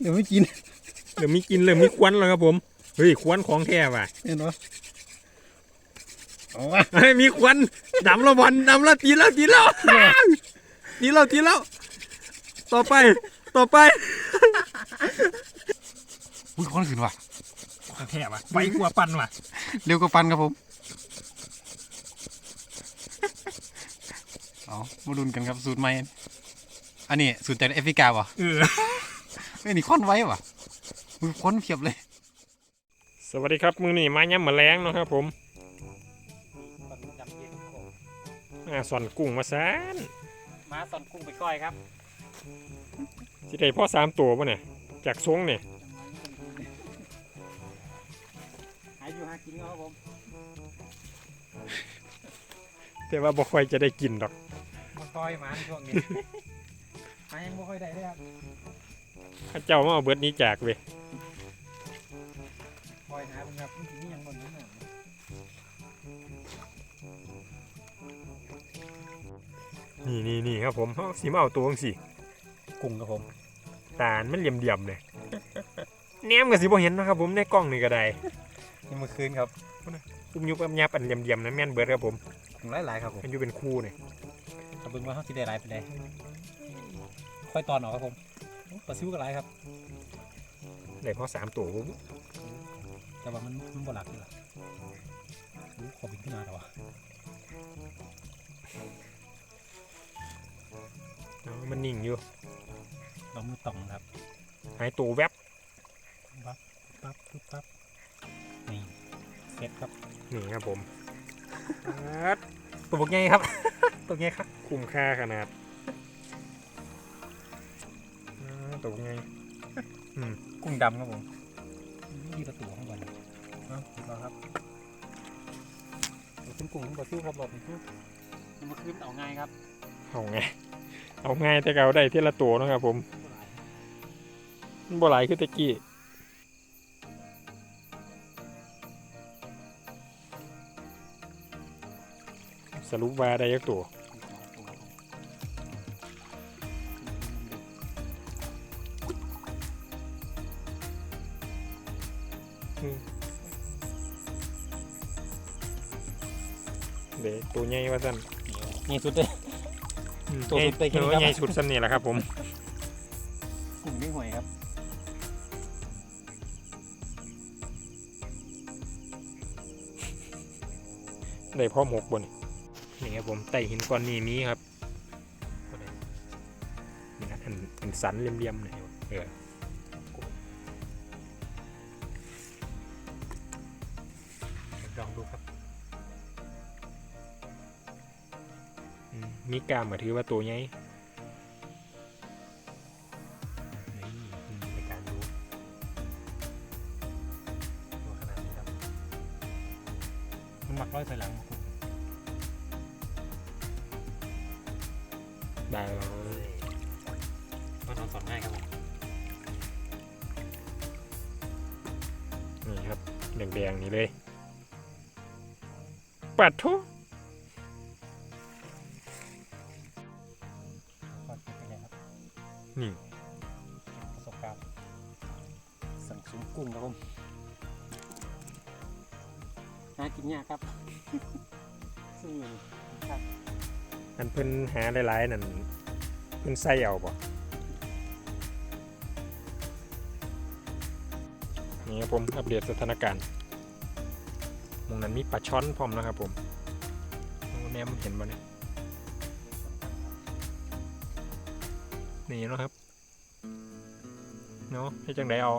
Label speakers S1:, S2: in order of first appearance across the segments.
S1: เดี๋ยวไม่กิน
S2: เริ่มมีกินเริ่มมีควันแล้วครับผม เฮ้ยควันของแท้ว่ะ
S1: เห็นปะเอาวะ
S2: เฮ้ยมีควันดำแล้วบอลดำแล้วตีแล้วตีแล้วตีแล้วตีแล้วต่อไป ต่อไป
S1: อุ้ยควันขึ้นว่ะ
S2: ของแท้ว่ะไปกลัวปั่นว่ะ
S1: เร็วกว่าปันครับผมเอามาดุนกันครับสูตรใหม่อันนี้สูตรจากแอฟริกาว่ะ
S2: เออ
S1: เฮ้ยนี่ควันไว้ว่ะมือควันเพียบเลย
S2: สวัสดีครับมือนี่มาย่ำมาแรงเนาะครับผมอ่าสอนกุ้งมาซาน
S1: มาสอนกุ้งไปก้อยครับ
S2: สิได้พ่อสามตัวป่ะเนี่ยจากซงเนี่ย
S1: หาอยู่หากินครับผม
S2: แต่ว่าบ่ค่อยจะได้กินดอก
S1: มาก้อยมาช่วงนี้หายังไม่ค่อยได้เลยครับ
S2: ข้าเจ้ามาเอาเบิดนี้จากเว้ย
S1: คอยหาเป็นครับมันถึงยังบนนั้นน่ะ
S2: นี่นี่นี่ครับผมเขาสีมาเอาตัวจังสิ
S1: กุ้งครับผม
S2: ตาลมันเหลี่ยมๆเลยแหนมก็สิบ่เห็นเนาะครับผมในกล้องนี่ก็ได้
S1: นี่เมื่อคืนครับ
S2: อุ้มยุบอับยับอันเหลี่ยมๆนะแม่นเบิดครับผม
S1: กุ้งหลายๆครับผม
S2: มันอยู่เป็นคู่เนี่ย
S1: ขอบคุณว่าเขาสิได้หลายไปเลยค่อยตอนออกครับผม ปลาซิวก็หลายครับ
S2: ได้พ่อสามตัวผม
S1: แต่ว่ามันมันบ่หลักนี่หรออู้ขอบินขึ้นมาแล้ววะ
S2: เอามันนิ่งอยู่
S1: เรามือต่องครับ
S2: หายตัวแวบ
S1: ปั๊บปั๊บปุ๊บปั๊บนี่เสร็จครับ
S2: นี่ครับผมปั๊ดตัวบกใหญ่ครับ ตัวใหญ่ครับ คุ้มค่าขนาด ตัวบกใหญ่
S1: กุ้งดำครับผมนี่ประตูข้างบนเนาะรอครับเป็นกุ้งปลาซิวครับหลอดนี่คือมันมาคืนเอาง่ายครับ
S2: เอาไงเอาง่ายแต่เก่าได้ทีละตัวเนาะครับผมมันบ่หลายคือตะกี้สรุปว่าได้ยักตัว เดี๋ยวตัวใหญ่ว่าสั่น
S1: นี่สุดเลย ตัว
S2: ใหญ่
S1: สุดไปกิน
S2: เออ
S1: ครับ
S2: ใหญ่สุดสั่นนี่แหละครับผม
S1: กุ้งไม่ห่วยครับ
S2: ได้พร้อมหกบนนี่ครับผมไต่หินก้อนนี้มีครับนี่นะอันอันสันเหลี่ยมๆเลยเออ อืมมีกามมาถือว่าตัวใหญ่นี่อืมในการดูตัวขนาดนี้ครับ
S1: มันหมักร้อยใส่หลัง
S2: ได้เลย
S1: มันนอนสอนง่ายครับผม
S2: นี่ครับแดงๆนี่เลยปัดทุ
S1: ก นี่ประสบการณ์สั่งซุ้มกุ้งครับผมน่ากินยากครับซึ่งครับ
S2: อันเพิ่นหาหลายๆนั่นเพิ่นใส่เอาบ่นี่ครับผมอัปเดตสถานการณ์หมองนั้นมีปลาช่อนพร้อมนะครับผมโอ้แนมเห็นบ่เนี่ย นี่เนาะครับ เนาะให้จังไดเอา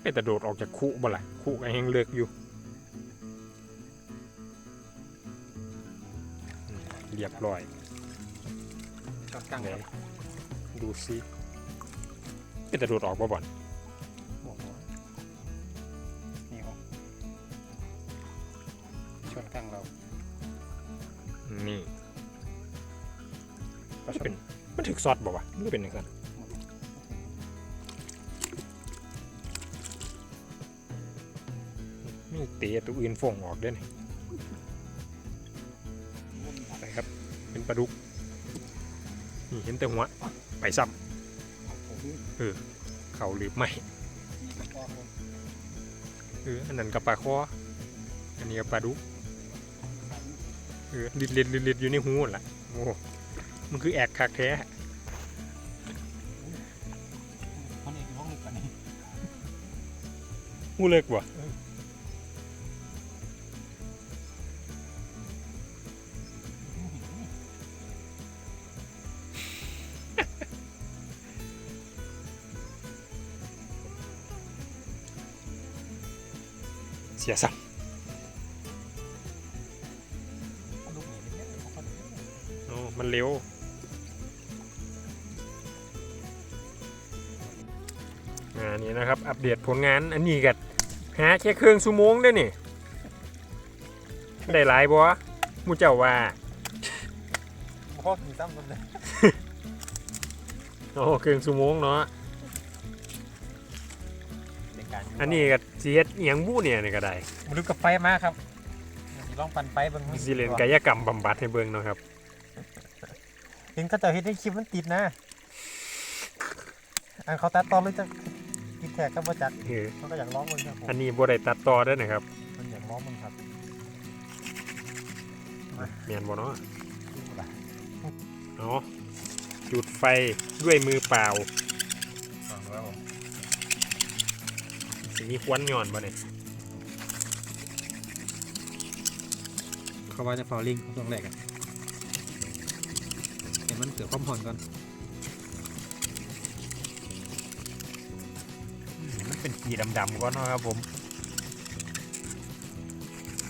S2: ไปแต่โดดออกจากคุบ่ล่ะคุก็ยังเลือกอยู่เรียบร้อย
S1: ชอบกั้ง
S2: ไหน
S1: ครับ
S2: ดูซิเป็นแต่ดูดออกบ่บ่อน ซอสบ่วะมันก็เป็นอย่างนั้นนี่เตะตัวอื่นฟงออกด้วยนี่ไปครับ เป็นปลาดุก นี่เห็นแต่หัว ไปซ้ำเออ เขาหรือไม่เอออันนั้นกับปลาคออันนี้กับปลาดุกเออลิดลิดลิดลิดอยู่ในหูนั่นล่ะโอ้มันคือแอกคักแท้
S1: หู
S2: เลิกบ่ะเสียสัม
S1: ลูกหนีไปเนี่ยว
S2: โอ้มันเร็วอ่านี่นะครับ อัปเดตผลงานอันนี้กั หาแค่เครื่องชั่วโมงได้อนี่ได้หลายบ่หมูเจ้าว่า
S1: พ่อขี่ซ้ำกันเลย
S2: โอ้เครื่องชั่วโมงเนาะ
S1: เป็นการ
S2: อันนี้ก็สิเฮ็ดเอียงบู้เนี่ยนี่ก็ได้
S1: มันลึกกับไฟมากครับสิลองปั่นไฟเบิ่ง
S2: สิเล่นกายกรรมบำบัดให้เบิ่งเนาะครับ
S1: เห็นเขาเจะเห็นในคลิปมันติดนะอันเขาตัดตอนเลยจะ กินแขกก็บ่จัด
S2: เออ
S1: มันก็อยากร้องมันครับผม
S2: อันนี้บ่ได้ตัดต่อเด้อนะครับ
S1: มันอยากร้องมันครับ
S2: แม่นบ่เนาะ
S1: ดูล่ะ
S2: เอาจุดไฟด้วยมือเปล่า
S1: ฟังแล้วผม
S2: สิมีควันหย่อนบ่เนี่ย
S1: เขาว่าจะฟอลลิงช่วงแรกอะเห็นมันเกิดความผ่อนก่อน
S2: เป็นกีดำๆก่อนนะครับผม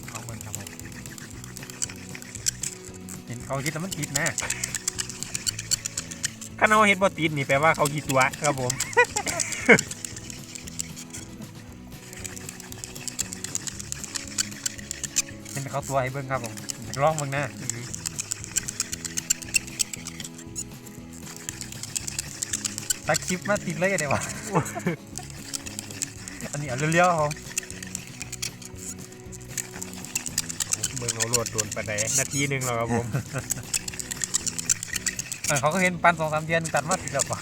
S1: เอามันครับผมเห็นเขาคิดแต่มันติดนะ
S2: คันเอาเฮ็ดบ่ติดนี่แปลว่าเขากี่ตัวครับผม
S1: เห็นเขาตัวให้เบิ้งครับผมร้องเบิ้งนะตักคลิปมาติดเลยเดี๋ยววะ อันนี้เอาเลี้ยวๆครับผม
S2: เบิ่งเอาโลดโดนปานใดนาทีหนึงแล้วครับผม
S1: อะเขาก็เห็นปันสองสามเดือนตัดมาติดแล้วป่ะ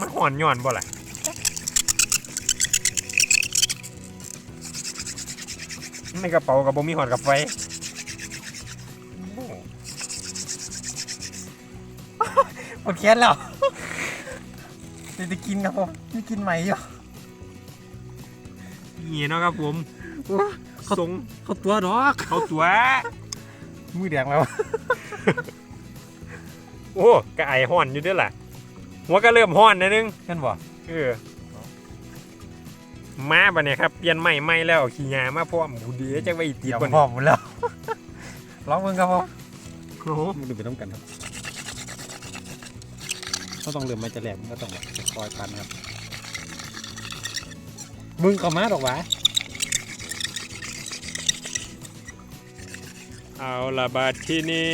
S2: มันห่อนหย่อนบ่ล่ะในกระเป๋ากับบ่มีหอดกับไฟ
S1: หมดแค้นแล้วเดี๋ยวจะกินครับผมนี่กินใหม่อยู่
S2: นี่เนาะครับผมทรง
S1: เขาตัวดอก
S2: เขาตัว
S1: มือแดงแล้ว
S2: โอ้กระไอห่อนอยู่เด้วยล่ะหัวก็เริ่มห่อนนะนึง
S1: เห็นบ่
S2: เออมาบัดเนี่ยครับเปลี่ยนใหม่ใหม่แล้วขี้ยามาพร้อมบุดีจักไว้อีกติ
S1: เดี๋
S2: ด
S1: ยว
S2: บ่
S1: พร้
S2: นี่
S1: อมหมดแล้วร้องเบิ้งครับผม
S2: โอ้โห
S1: มันดูไปต้องกันครับ เขาต้องเริ่มมาจะแหลมมันก็ต้องแบบคอยปันครับ มึงก็มาดอกหวะ
S2: เอาละบาดที่นี่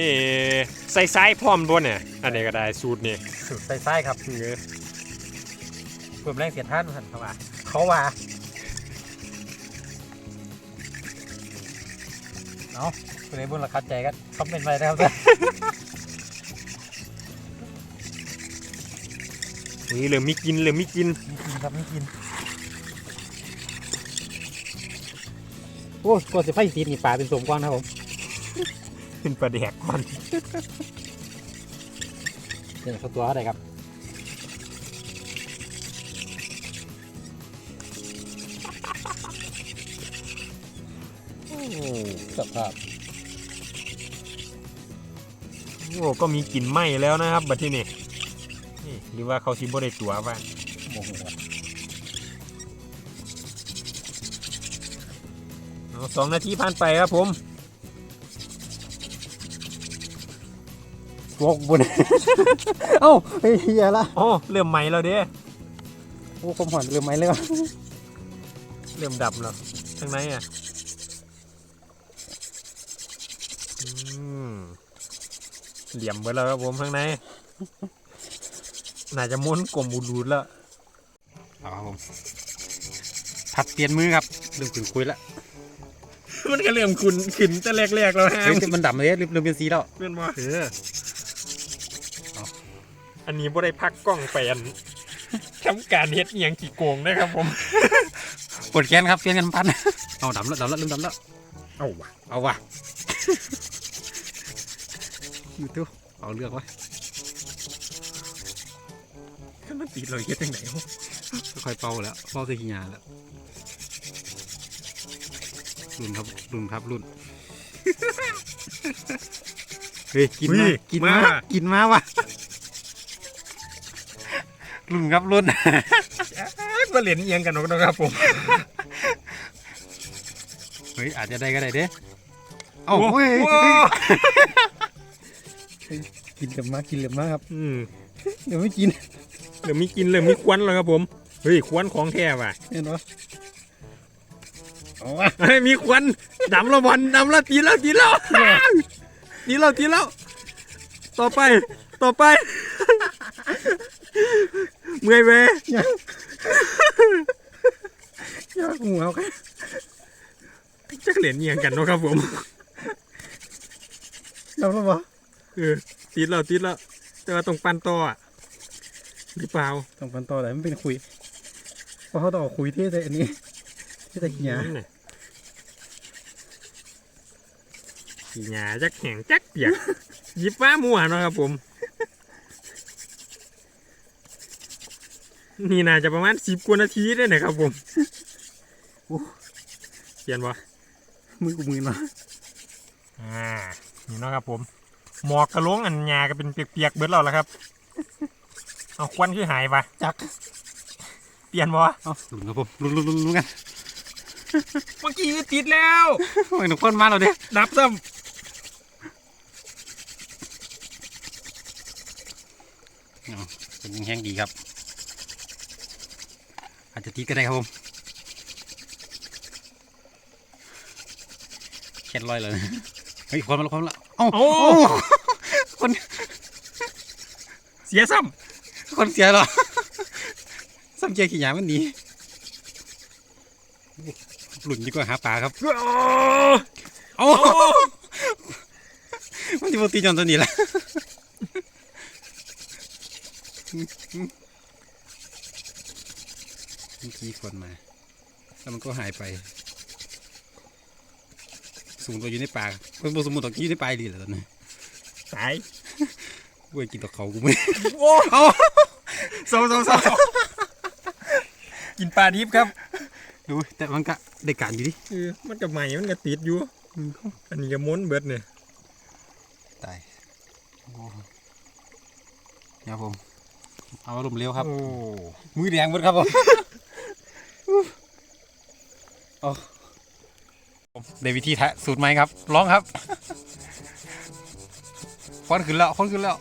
S2: ใส่ไส้พร้อมด้วยเนี่ย อันนี้ก็ได้สูตรนี่
S1: สุดใส่ไส้ครับ
S2: เออ
S1: เพิ่มแรงเสียดท่านหันเขาว่าเขาว่าเอาคุณไอ้บุญราคาใจกันคอมเมนต์ไปนะครับ
S2: นี่เริ่มมีกินเริ่มมีกิน
S1: มีกินครับมีกิน โอ้กดสิไฟสีนี่ปลาเป็นสมก้อนครับผม
S2: เป็นปลาแดกก่อน
S1: เดี๋ยวเขาตัวอะไรครับสภาพ
S2: โอ้ก็มีกลิ่นไหม้แล้วนะครับ บัดที่นี่ นี่หรือว่าเขาสิบ่ได้ตัวว่า
S1: โอ้โห
S2: เอาสองนาทีผ่านไปครับผม
S1: ตัวบน เอ้าเฮียละ
S2: อ๋อเริ่มไหม้แล้วเด้
S1: โอ้ผมหอนลืมไหมเลยวะ
S2: เริ่มดับแล้วทางไหนอะอืมเหลี่ยมไปแล้วครับผมข้างใน น่าจะม้วนกลมอุดรูดแล้ว
S1: เอาครับผมผัดเปลี่ยนมือครับเริ่มขึ้นคุยแล้ว
S2: มันก็เริ่มขุนขึ้นแต่แรกๆแล้วฮะ
S1: เฮ้ยมันดำเลยเริ่มเริ่มเป็นสีแล้ว
S2: เป็นบ่
S1: เออ
S2: อันนี้บ่ได้พักกล้องไปอันทำการเฮ็ดเอียงกี่โกงนะครับผม
S1: ปวดแขนครับเปลี่ยนกันพันเอาดำแล้วดำแล้วเริ่มดำแล้ว
S2: เอาวะ
S1: เอาว่ะอยู่ตู้เอาเลือกไว้
S2: ถ้า มันติดเราเฮ็ดจังไหนวะ
S1: ค่อยๆเป่าแล้วเป่าใส่ขี้ยาแล้วรุ่นครับรุ่นครับรุ่นเฮ้ยกินมากินมากินมาว่ะรุ่นครับรุ่น
S2: มาเล่นเอียงกันนะครับผม
S1: เฮ้ยอาจจะได้ก็ได้เด้เอ้า
S2: โอ้
S1: เฮ้ย
S2: โห
S1: กินเร็วมากกินเร็วมากครับ
S2: อืม
S1: เดี๋ยวไม่กิน
S2: เดี๋ยวมีกินเลยมีควันแล้วครับผม เฮ้ยควันของแท้ว่ะ
S1: เห็นปะเอาวะ
S2: เฮ้ยมีควันดำและบอลดำและตีแล้วตีแล้วตีแล้วตีแล้วต่อไปต่อไป เมื่อยเว้ย
S1: อยากหัวเอาแค่
S2: จักเหรียญเอียงกันเนาะครับผม
S1: เราแล้วปะ
S2: เออติดแล้วติดแล้วแต่ว่าต้องปั่นต่ออะ หรือเปล่า
S1: ต้องปันต่ออะไรมันเป็นคุยเพราะเขาต้องเอาคุยเท่ใส่อันนี้เท่ใส่ขี้ยา
S2: เนี่ยขี้หยาจักแข็งจักเปียกหยิบฟ้ามัวเนาะครับผม นี่น่าจะประมาณสิบกว่านาทีได้นะครับผมเขียนวะ
S1: มือกูมือเนาะ
S2: อ่านี่เนาะครับผม หมอกกระโหลงอันหยาก็เป็นเปียกๆเบิดแล้วล่ะครับ เอาควันคือหายไป
S1: จัก
S2: เปลี่ยนบ่
S1: เอาลุ้นครับผมลุ้นลุ้นลุ้นลุ้นกัน
S2: เมื่อกี้ติดแล้ว
S1: โอ้ยหนุ่มคนมาเราเด้
S2: ดับซ้
S1: เอาเป็นแห้งดีครับ อาจจะตีก็ได้ครับผมเข็ดลอยเลยเฮ้ยคนมาแล้วคนมาแล้วเอ้าำ
S2: โอ้
S1: โอ้คน
S2: เสียซ้
S1: คนเสียเหรอซ้ำเจียขี้หยามันดีหลุนดีกว่าหาปลาครับำ
S2: โอ้
S1: โอ้มันจะโมตีจอนตัวนี้ละเมื่อกี้คนมา แล้วมันก็หายไป สูงตัวอยู่ในป่าเพิ่งบสมมุติตกอยู่ในป่าดีแหละตอนนี้
S2: ตาย
S1: เว้ยกินตกเขากูไม่
S2: โอ้
S1: เอา
S2: เศร้าเศร้าเศร้ากินปลาดิบครับ
S1: ดูแต่มันก็ได้การอยู่ดิ
S2: เออมันกับใหม่มันก็ติดอยู่ อันนี้ก็ม้วนเบิดเนี่ย
S1: ตายโอ้ครับผม เอาลมณ์เร็วครับ
S2: โอ้
S1: มือแดงหมดครับผมเอาได้วิธีทะสูตรไหมครับ ร้องครับ ควันขึ้นแล้วควันขึ้นแล้ว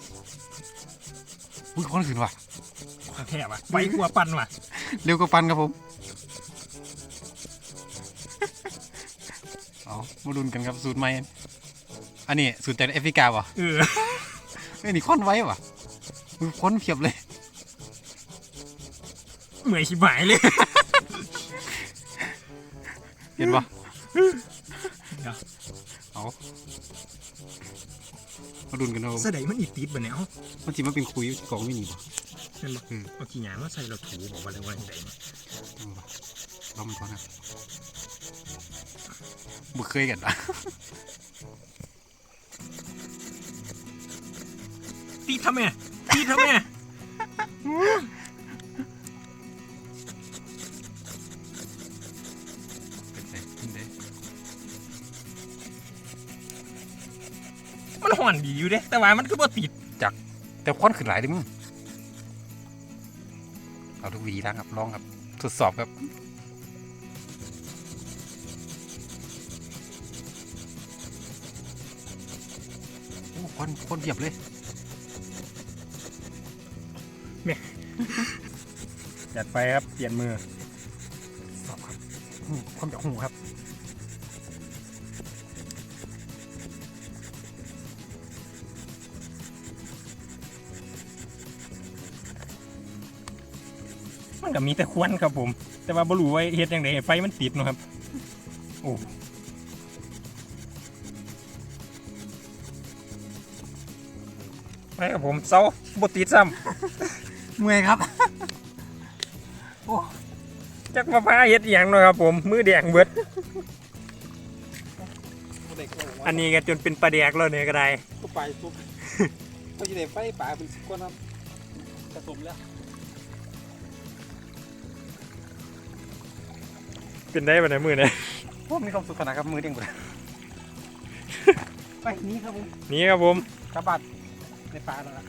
S1: อุ้ยควันขึ้นว่ะ
S2: แทบอะไปกลัวปั่นว่ะ
S1: เร็วก็ปันครับผมเอามาดุนกันครับสูตรไหมอันนี้สูตรจากแอฟริกาว่ะ
S2: เออ
S1: เอ้ยนี่ควันไว้ว่ะมือควันเพียบเลย
S2: เหมื่อยชิบหายเลย
S1: เห็นปะ
S2: เดี๋ยว
S1: เอามาดุนกันเอา
S2: เสดมันอีติดบ่เนี่ยเอ้า
S1: มันจิมาเป็นคุยกล่องไม่หนีปะ
S2: เป็นบ่เอาขี้หยามาใส่เราถูบอกว่าอะไรว่าอย่างไรเนี่ย
S1: เอาปะลองมันก่อนนะบุเคยกันปะ
S2: ตีทำไมตีทำไม
S1: เป็นไงเป็นไง
S2: มันห่อนดีอยู่เด้แต่ว่ามันก็บ่ติด
S1: แต่ควันขึ้นหลายเลยมึงเอาทุกวีทางครับลองครับทดสอบครับโอ้ควันควันเพียบเลย
S2: จัดไปครับเปลี่ยนมือ
S1: สอบครับอืมควันจากหูครับ
S2: ก็มีแต่ควันครับผม
S1: อ
S2: แต่ว่าบ่รู้ว่าเฮ็ดจังไดให้ไฟมันติดเนาะครับ โอ้ไปครับผมเซาบ่ติดซ้ำ
S1: เมื่อยครับ
S2: จักมาพาเฮ็ดอหย่างเนาะครับผม มือแดงเบิดอันนี้ก็จนเป็นปลาแดกแล้วเนี่ยก็ได้
S1: ก็ไปทุบก็จะได้ไฟป่าเป็นสิบก้อนครับผสมแล้ว
S2: เป็นได้บ่ในมือเนี่ย
S1: ผมมีความสุขขนาดครับมือเด้งหมดไปนี้ครับผม
S2: นี่ครับผม
S1: กระบาดในป่าแล้วล่ะ